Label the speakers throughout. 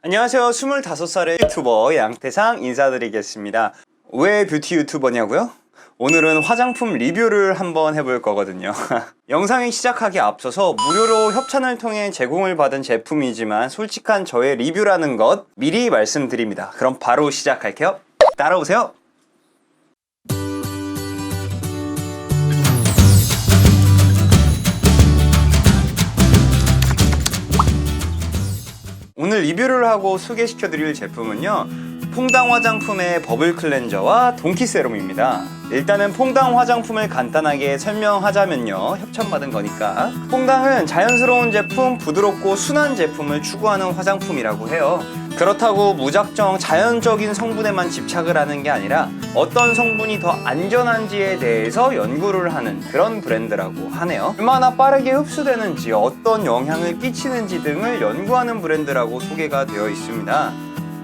Speaker 1: 안녕하세요. 25살의 유튜버 양태상 인사드리겠습니다. 왜 뷰티 유튜버냐고요? 오늘은 화장품 리뷰를 한번 해볼 거거든요. 영상이 시작하기 앞서서 무료로 협찬을 통해 제공을 받은 제품이지만 솔직한 저의 리뷰라는 것 미리 말씀드립니다. 그럼 바로 시작할게요. 따라오세요. 오늘 리뷰를 하고 소개시켜 드릴 제품은요. 퐁당 화장품의 버블 클렌저와 동키 세럼입니다. 일단은 퐁당 화장품을 간단하게 설명하자면요. 협찬받은 거니까. 퐁당은 자연스러운 제품, 부드럽고 순한 제품을 추구하는 화장품이라고 해요. 그렇다고 무작정 자연적인 성분에만 집착을 하는 게 아니라 어떤 성분이 더 안전한지에 대해서 연구를 하는 그런 브랜드라고 하네요. 얼마나 빠르게 흡수되는지, 어떤 영향을 끼치는지 등을 연구하는 브랜드라고 소개가 되어 있습니다.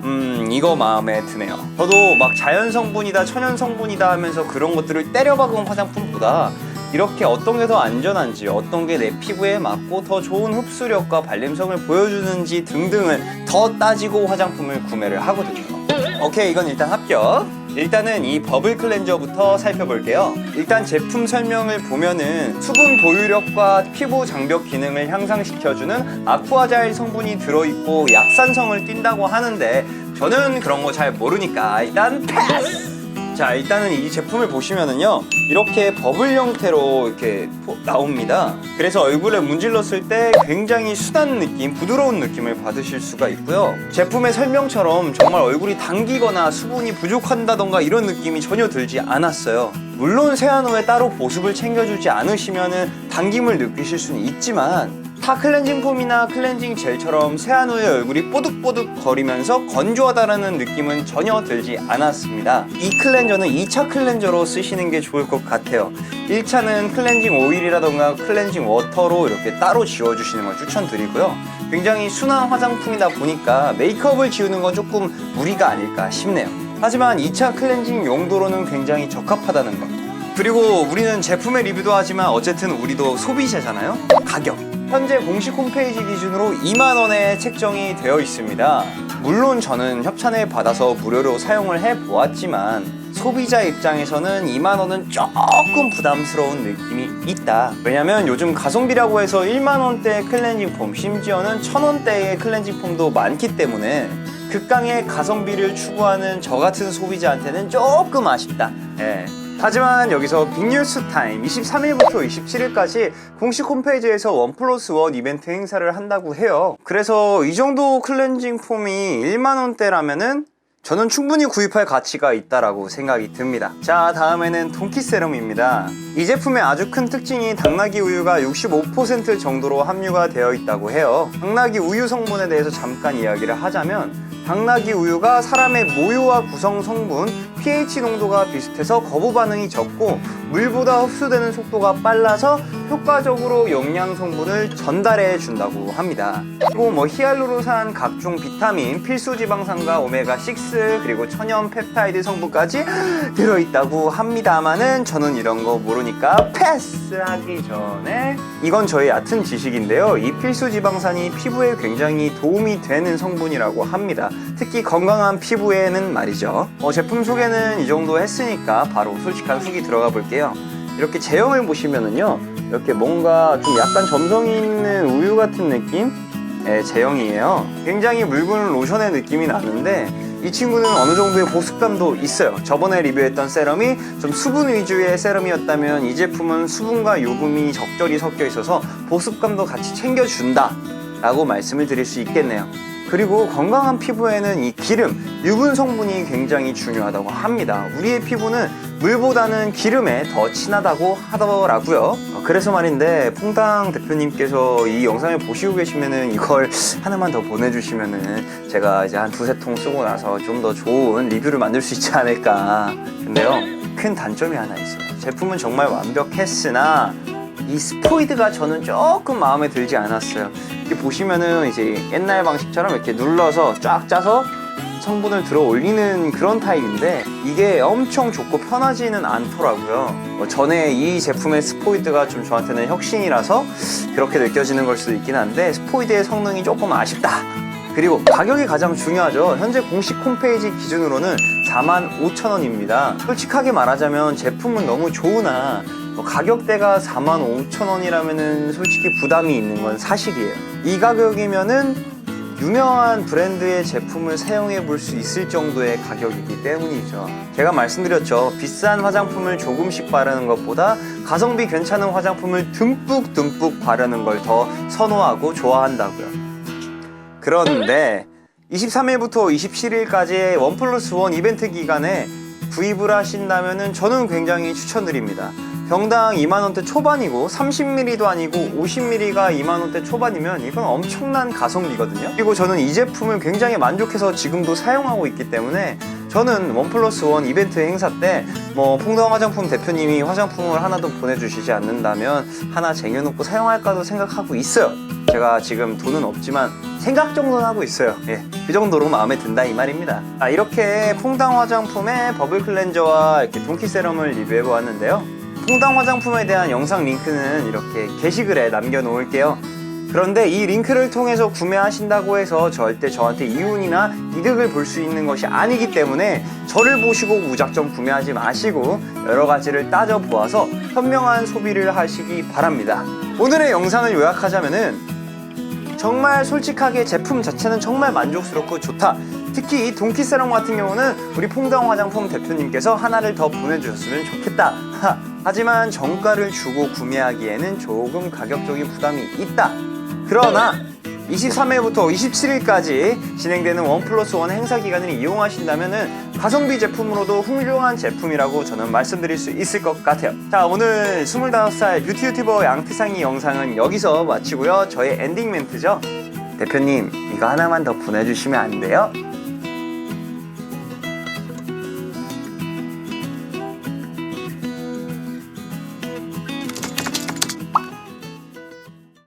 Speaker 1: 음, 이거 마음에 드네요. 저도 막 자연 성분이다, 천연 성분이다 하면서 그런 것들을 때려박은 화장품보다 이렇게 어떤 게 더 안전한지, 어떤 게 내 피부에 맞고 더 좋은 흡수력과 발림성을 보여주는지 등등을 더 따지고 화장품을 구매를 하거든요. 오케이, 이건 일단 합격. 일단은 이 버블 클렌저부터 살펴볼게요. 일단 제품 설명을 보면은 수분 보유력과 피부 장벽 기능을 향상시켜주는 아쿠아자일 성분이 들어있고 약산성을 띈다고 하는데 저는 그런 거 잘 모르니까 일단 패스! 자 일단은 이 제품을 보시면은요 이렇게 버블 형태로 이렇게 포- 나옵니다. 그래서 얼굴에 문질렀을 때 굉장히 순한 느낌 부드러운 느낌을 받으실 수가 있고요. 제품의 설명처럼 정말 얼굴이 당기거나 수분이 부족한다던가 이런 느낌이 전혀 들지 않았어요. 물론 세안 후에 따로 보습을 챙겨주지 않으시면은 당김을 느끼실 수는 있지만 타 클렌징 폼이나 클렌징 젤처럼 세안 후에 얼굴이 뽀득뽀득 거리면서 건조하다라는 느낌은 전혀 들지 않았습니다. 이 클렌저는 2차 클렌저로 쓰시는 게 좋을 것 같아요. 1차는 클렌징 오일이라던가 클렌징 워터로 이렇게 따로 지워주시는 걸 추천드리고요. 굉장히 순한 화장품이다 보니까 메이크업을 지우는 건 조금 무리가 아닐까 싶네요. 하지만 2차 클렌징 용도로는 굉장히 적합하다는 것. 그리고 우리는 제품의 리뷰도 하지만 어쨌든 우리도 소비자잖아요. 가격. 현재 공식 홈페이지 기준으로 2만원에 책정이 되어 있습니다. 물론 저는 협찬을 받아서 무료로 사용을 해 보았지만 소비자 입장에서는 2만원은 조금 부담스러운 느낌이 있다. 왜냐면 요즘 가성비라고 해서 1만원대 클렌징 폼, 심지어는 1000원대의 클렌징 폼도 많기 때문에 극강의 가성비를 추구하는 저 같은 소비자한테는 조금 아쉽다. 예. 하지만 여기서 빅뉴스 타임 23일부터 27일까지 공식 홈페이지에서 원 플러스 원 이벤트 행사를 한다고 해요. 그래서 이 정도 클렌징 폼이 1만 원대라면은 저는 충분히 구입할 가치가 있다라고 생각이 듭니다. 자, 다음에는 동키 세럼입니다. 이 제품의 아주 큰 특징이 당나귀 우유가 65% 정도로 함유가 되어 있다고 해요. 당나귀 우유 성분에 대해서 잠깐 이야기를 하자면 당나귀 우유가 사람의 모유와 구성 성분 pH 농도가 비슷해서 거부 반응이 적고 물보다 흡수되는 속도가 빨라서 효과적으로 영양 성분을 전달해 준다고 합니다. 그리고 뭐 히알루론산, 각종 비타민, 필수 지방산과 오메가 6 그리고 천연 펩타이드 성분까지 들어 있다고 합니다만은 저는 이런 거 모르니까 패스하기 전에 이건 저의 얕은 지식인데요. 이 필수 지방산이 피부에 굉장히 도움이 되는 성분이라고 합니다. 특히 건강한 피부에는 말이죠. 어, 제품 소개는 이 정도 했으니까 바로 솔직한 후기 들어가 볼게요. 이렇게 제형을 보시면은요, 이렇게 뭔가 좀 약간 점성 있는 우유 같은 느낌 의 제형이에요. 굉장히 묽은 로션의 느낌이 나는데 이 친구는 어느 정도의 보습감도 있어요. 저번에 리뷰했던 세럼이 좀 수분 위주의 세럼이었다면 이 제품은 수분과 요금이 적절히 섞여 있어서 보습감도 같이 챙겨준다. 라고 말씀을 드릴 수 있겠네요. 그리고 건강한 피부에는 이 기름, 유분 성분이 굉장히 중요하다고 합니다. 우리의 피부는 물보다는 기름에 더 친하다고 하더라고요. 어, 그래서 말인데 퐁당 대표님께서 이 영상을 보시고 계시면은 이걸 하나만 더 보내주시면은 제가 이제 한 두세 통 쓰고 나서 좀 더 좋은 리뷰를 만들 수 있지 않을까. 근데요, 큰 단점이 하나 있어요. 제품은 정말 완벽했으나 이 스포이드가 저는 조금 마음에 들지 않았어요. 이렇게 보시면은 이제 옛날 방식처럼 이렇게 눌러서 쫙 짜서 성분을 들어 올리는 그런 타입인데 이게 엄청 좋고 편하지는 않더라고요. 뭐 전에 이 제품의 스포이드가 좀 저한테는 혁신이라서 그렇게 느껴지는 걸 수도 있긴 한데 스포이드의 성능이 조금 아쉽다. 그리고 가격이 가장 중요하죠. 현재 공식 홈페이지 기준으로는 4만 5천 원입니다. 솔직하게 말하자면 제품은 너무 좋으나 뭐 가격대가 4만 5천 원이라면은 솔직히 부담이 있는 건 사실이에요. 이 가격이면은 유명한 브랜드의 제품을 사용해 볼 수 있을 정도의 가격이기 때문이죠. 제가 말씀드렸죠. 비싼 화장품을 조금씩 바르는 것보다 가성비 괜찮은 화장품을 듬뿍 듬뿍 바르는 걸 더 선호하고 좋아한다고요. 그런데 23일부터 27일까지의 원 플러스 원 이벤트 기간에 구입을 하신다면 저는 굉장히 추천드립니다. 병당 2만원대 초반이고 30ml도 아니고 50ml가 2만원대 초반이면 이건 엄청난 가성비거든요. 그리고 저는 이 제품을 굉장히 만족해서 지금도 사용하고 있기 때문에 저는 원 플러스 원 이벤트 행사 때뭐 퐁당 화장품 대표님이 화장품을 하나도 보내주시지 않는다면 하나 쟁여놓고 사용할까도 생각하고 있어요. 제가 지금 돈은 없지만 생각 정도는 하고 있어요. 예, 그 정도로 마음에 든다 이 말입니다. 아, 이렇게 퐁당 화장품의 버블 클렌저와 이렇게 동키 세럼을 리뷰해 보았는데요. 퐁당 화장품에 대한 영상 링크는 이렇게 게시글에 남겨 놓을게요. 그런데 이 링크를 통해서 구매하신다고 해서 절대 저한테 이윤이나 이득을 볼 수 있는 것이 아니기 때문에 저를 보시고 무작정 구매하지 마시고 여러 가지를 따져 보아서 현명한 소비를 하시기 바랍니다. 오늘의 영상을 요약하자면은 정말 솔직하게 제품 자체는 정말 만족스럽고 좋다. 특히 이 동키 세럼 같은 경우는 우리 퐁당 화장품 대표님께서 하나를 더 보내주셨으면 좋겠다. 하, 하지만 정가를 주고 구매하기에는 조금 가격적인 부담이 있다. 그러나 23일부터 27일까지 진행되는 원 플러스 원 행사 기간을 이용하신다면 가성비 제품으로도 훌륭한 제품이라고 저는 말씀드릴 수 있을 것 같아요. 자, 오늘 25살 뷰티 유튜버 양태상이 영상은 여기서 마치고요. 저의 엔딩 멘트죠. 대표님, 이거 하나만 더 보내주시면 안 돼요?